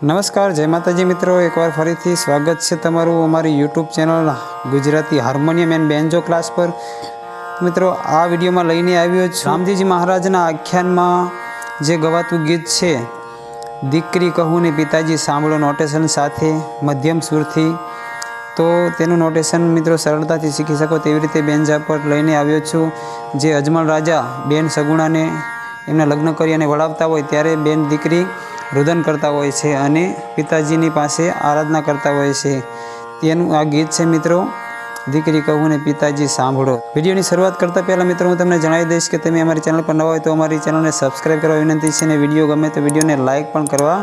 નમસ્કાર, જય માતાજી મિત્રો. એકવાર ફરીથી સ્વાગત છે તમારું અમારી YouTube channel Gujarati harmonium and banjo class પર. મિત્રો, આ વિડીયોમાં લઈને આવ્યો છું. રામજીજી મહારાજના આખ્યાનમાં જે ગવાતું ગીત છે, દીકરી કહું ને પિતાજી સાંભળો નોટેશન સાથે મધ્યમ સુરથી તો તેનું નોટેશન મિત્રો સરળતાથી શીખી શકો તેવી રીતે બેન્જા પર લઈને આવ્યો છું. જે અજમલ રાજા બેન સગુણાને એમના લગ્ન કરી અને વળાવતા હોય ત્યારે બેન દીકરી રુદન કરતા હોય છે અને પિતાજીની પાસે આરાધના કરતા હોય છે. તેનું આ ગીત છે મિત્રો દીકરી કહું ને પિતાજી સાંભળો. વિડીયોની શરૂઆત કરતાં પહેલાં મિત્રો, હું તમને જણાવી દઈશ કે તમે અમારી ચેનલ પર નવા હોય તો અમારી ચેનલને સબસ્ક્રાઈબ કરવા વિનંતી છે અને વીડિયો ગમે તો વિડીયોને લાઇક પણ કરવા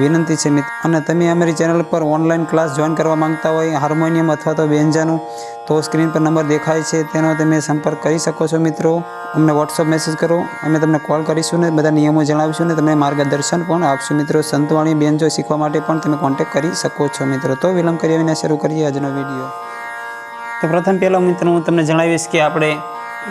વિનંતી છે મિત્ર અને તમે અમારી ચેનલ પર ઓનલાઈન ક્લાસ જોઈન કરવા માંગતા હોય, હાર્મોનિયમ અથવા તો બેન્જાનું તો સ્ક્રીન પર નંબર દેખાય છે, તેનો તમે સંપર્ક કરી શકો છો મિત્રો. અમને વોટ્સઅપ મેસેજ કરો, અમે તમને કોલ કરીશું ને બધા નિયમો જણાવીશું ને તમને માર્ગદર્શન પણ આપશું મિત્રો. સંતવાણી બેન્જો શીખવા માટે પણ તમે કોન્ટેક્ટ કરી શકો છો મિત્રો. તો વિલંબ કર્યા વિના શરૂ કરીએ આજનો વીડિયો. તો પ્રથમ પહેલાં મિત્રો હું તમને જણાવીશ કે આપણે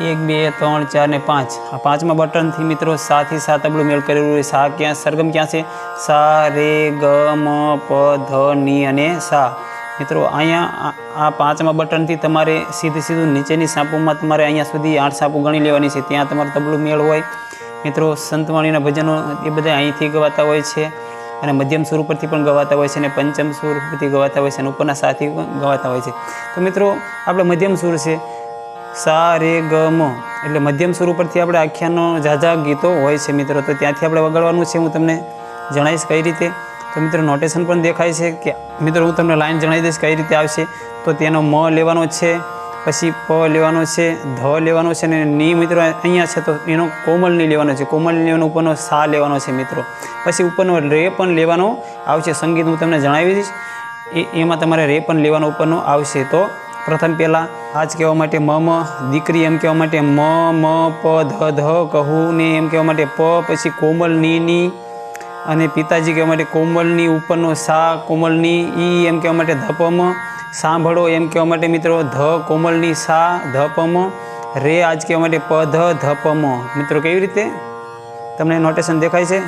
એક, બે, ત્રણ, ચાર ને પાંચ. આ પાંચમા બટનથી મિત્રો સાથી સાત તબલું મેળ કરેલું હોય સા ક્યાં, સરગમ ક્યાં છે? સા, રે, ગ, મ, પ, ધ, ની અને સા. મિત્રો, અહીંયા આ પાંચમા બટનથી તમારે સીધું સીધું નીચેની સાપુમાં તમારે અહીંયા સુધી આઠ સાપુ ગણી લેવાની છે. ત્યાં તમારું તબલું મેળ હોય. મિત્રો, સંતવાણીના ભજનો એ બધા અહીંથી ગવાતા હોય છે. અને મધ્યમ સુર ઉપરથી પણ ગવાતા હોય છે અને પંચમ સુર ઉપરથી ગવાતા હોય છે અને ઉપરના સાથી ગવાતા હોય છે. તો મિત્રો, આપણે મધ્યમ સુર છે. સા, રે, ગ, મ. એટલે મધ્યમ સુર ઉપરથી આપણે આખ્યાનો ઝાઝા ગીતો હોય છે મિત્રો. તો ત્યાંથી આપણે વગાડવાનું છે, હું તમને જણાવીશ કઈ રીતે. તો મિત્રો નોટેશન પણ દેખાય છે કે, મિત્રો, હું તમને લાઈન જણાવી દઈશ કઈ રીતે આવશે. તો તેનો મ લેવાનો છે. પછી પ લેવાનો છે, ધ લેવાનો છે અને ની મિત્રો અહીંયા છે તો એનો કોમલની લેવાનો છે. કોમલ લેવાનો ઉપરનો સા લેવાનો છે મિત્રો. પછી ઉપરનો રે પણ લેવાનો આવશે. સંગીત હું તમને જણાવી દઈશ. એ, એમાં તમારે રે પણ લેવાનો ઉપરનો આવશે. તો પ્રથમ પહેલાં આજ કહેવા માટે મ મ, દીકરી એમ કહેવા માટે મ મ, પ, ધ ધ કહું ને એમ કહેવા માટે પ, પછી કોમલની ની અને પિતાજી કહેવા માટે કોમલની ઉપરનો સા કોમલની ઈ એમ કહેવા માટે ધપમ, સાંભળો એમ કહેવા માટે મિત્રો, ધ કોમલની સા, ધપમ, રે આજ કહેવા માટે પ, ધ, ધપમ. મિત્રો, કેવી રીતે? તમને નોટેશન દેખાય છે?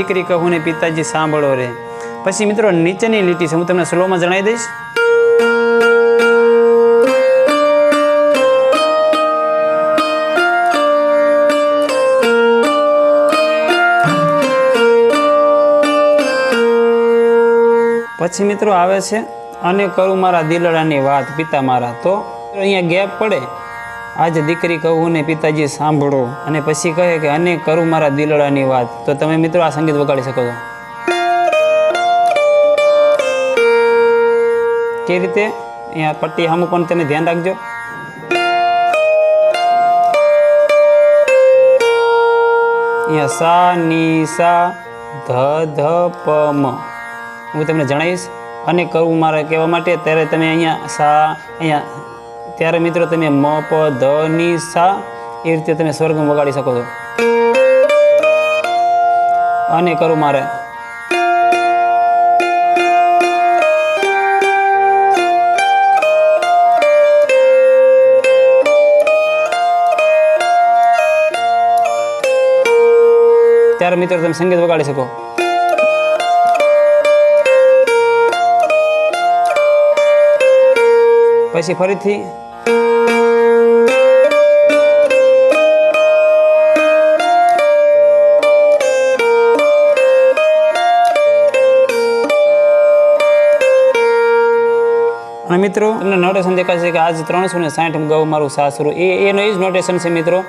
દીકરી કહું ને પિતાજી સાંભળો રે. પછી મિત્રો નીચેની લીટી છે, હું તમને સ્લોમાં જણાવી દઈશ. પછી મિત્રો આવે છે, અને કરું મારા દિલડાની વાત પિતા મારા. તો અહીંયા ગેપ પડે. આજે દીકરી કહું ને પિતાજી સાંભળો અને પછી કહે કે અને કરું મારા દિલડાની વાત. તો તમે મિત્રો આ સંગીત વગાડી શકો છો. કે રીતે? અહીંયા પટ્ટી સામું પણ તમે ધ્યાન રાખજો. અહીંયા સા, ની, સા, ધ ધ, પ, મ. હું તમને જણાવીશ. અને કરવું મારે કહેવા માટે, ત્યારે તમે અહીંયા સા, અહીંયા ત્યારે મિત્રો તમે મ પ ધ, ની, સા એ રીતે તમે સ્વર્ગમ વગાડી શકો છો. અને કરું મારે. ત્યારે મિત્રો તમે સંગીત વગાડી શકો. પછી ફરીથી અને મિત્રો, એમને નોટેશન દેખાશે કે આજ ત્રણસો ને સાઠ ગૌ મારું સાસરું. એ, એનો એ જ નોટેશન છે મિત્રો.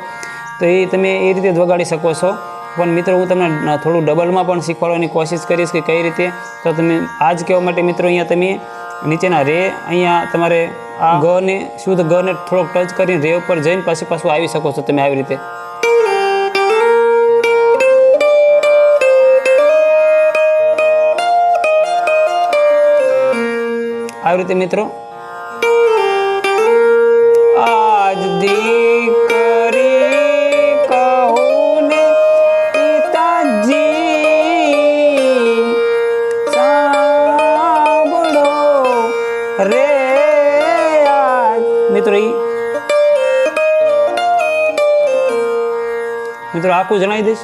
તો એ તમે એ રીતે જ શકો છો. પણ મિત્રો, હું તમને થોડું ડબલમાં પણ શીખવાડવાની કોશિશ કરીશ કે કઈ રીતે. તો તમે આજ કહેવા માટે મિત્રો, અહીંયા તમે નીચેના રે, અહીંયા તમારે ગને શુદ્ધ ગને થોડોક ટચ કરીને રેવ પર જઈને પછી પાછું આવી શકો છો તમે આવી રીતે. આવી રીતે મિત્રો. આજ દીકરી રે મિત્રો મિત્રો આખું જણાવી દઈશ?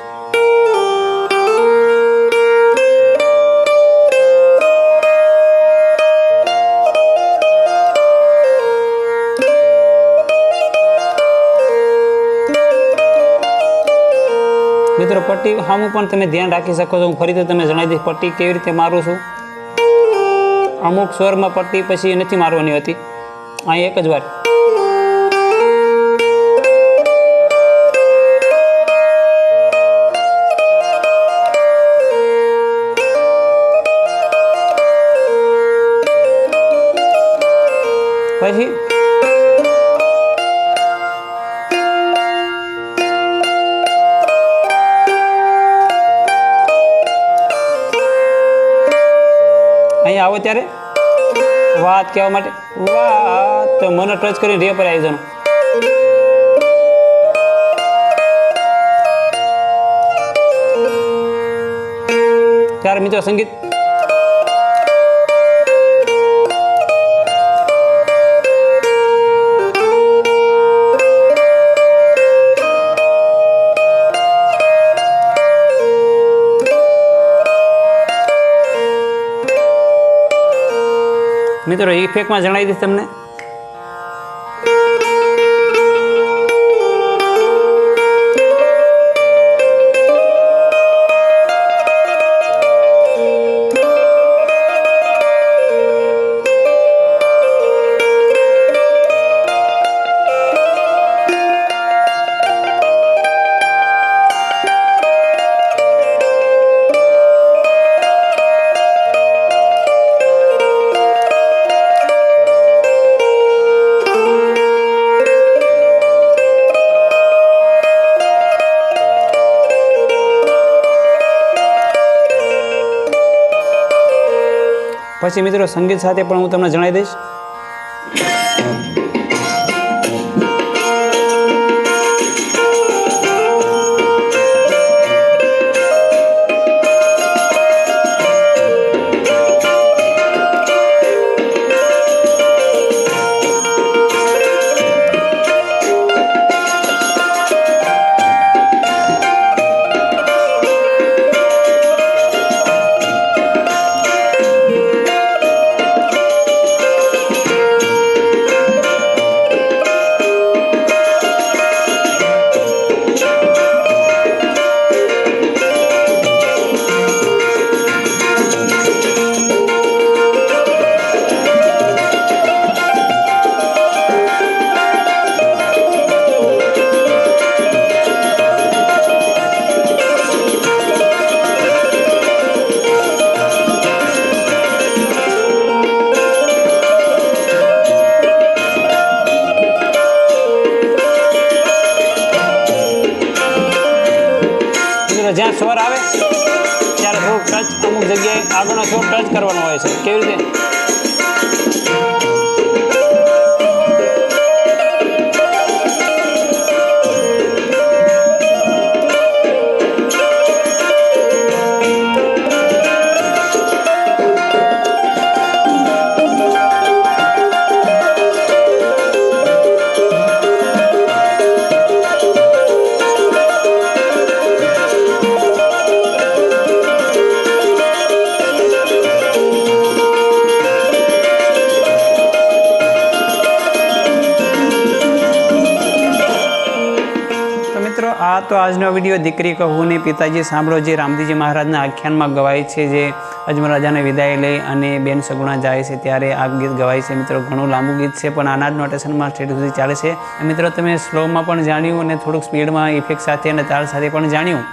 મિત્રો, પટ્ટી સામું પણ તમે ધ્યાન રાખી શકો છો. હું ફરીથી તમે જણાવી દઈશ પટ્ટી કેવી રીતે મારું છું. અમુક સ્વરમાં પટ્ટી પછી નથી મારવાની હતી. આ એક જ વાર. અહીંયા આવો ત્યારે? વાત કહેવા માટે? વાત તો મને ટચ કરીને રે પર આવી જવાનું ત્યારે મિત્રો સંગીત મિત્રો ઇફેક્ટમાં જણાવી દઈશ તમને. પછી મિત્રો સંગીત સાથે પણ હું તમને જણાવી દઈશ. સ્વર આવે, ત્યારે થોડુંક ટચ અમુક જગ્યાએ આગળનો સ્વર ટચ કરવાનો હોય છે. કેવી રીતે? મિત્રો, આ તો આજનો વીડિયો દીકરી કહું ને પિતાજી સાંભળો, જે રામજીજી મહારાજના આખ્યાનમાં ગવાય છે જે અજમલ રાજાને વિદાય લઈ અને બેન સગુણા જાય છે ત્યારે આ ગીત ગવાય છે. મિત્રો, ઘણું લાંબુ ગીત છે, પણ આના જ નોટેશનમાં સ્ટેટ સુધી ચાલે છે. મિત્રો, તમે સ્લોમાં પણ જાણ્યું અને થોડુંક સ્પીડમાં ઇફેક્ટ સાથે અને તાલ સાથે પણ જાણ્યું.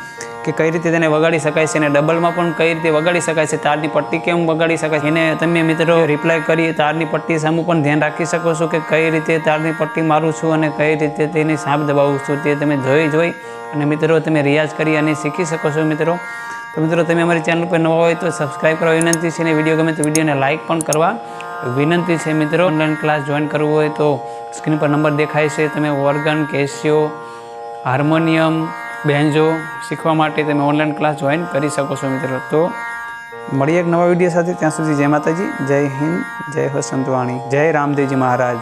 કે કઈ રીતે તેને વગાડી શકાય છે અને ડબલમાં પણ કઈ રીતે વગાડી શકાય છે, તારની પટ્ટી કેમ વગાડી શકાય છે? એને તમે મિત્રો રિપ્લાય કરી, તારની પટ્ટી સામે પણ ધ્યાન રાખી શકો છો કે કઈ રીતે તારની પટ્ટી મારું છું અને કઈ રીતે તેની સાપ દબાવું છું તે તમે જોઈ જોઈ અને મિત્રો તમે રિયાઝ કરી અને શીખી શકો છો મિત્રો. તો મિત્રો તમે અમારી ચેનલ પર નવા હોય તો સબસ્ક્રાઈબ કરવા વિનંતી છે અને વીડિયો ગમે તો વિડીયોને લાઇક પણ કરવા વિનંતી છે મિત્રો. ઓનલાઈન ક્લાસ જોઈન કરવું હોય તો સ્ક્રીન પર નંબર દેખાય છે. તમે ઓર્ગન કેશિયો હાર્મોનિયમ બેન્જો શીખવા માટે તમે ઓનલાઈન ક્લાસ જોઈન કરી શકો છો મિત્રો. તો મળીએ એક નવા વીડિયો સાથે. ત્યાં સુધી જય માતાજી, જય હિન્દ, જય વસંતવાણી, જય રામદેવજી મહારાજ.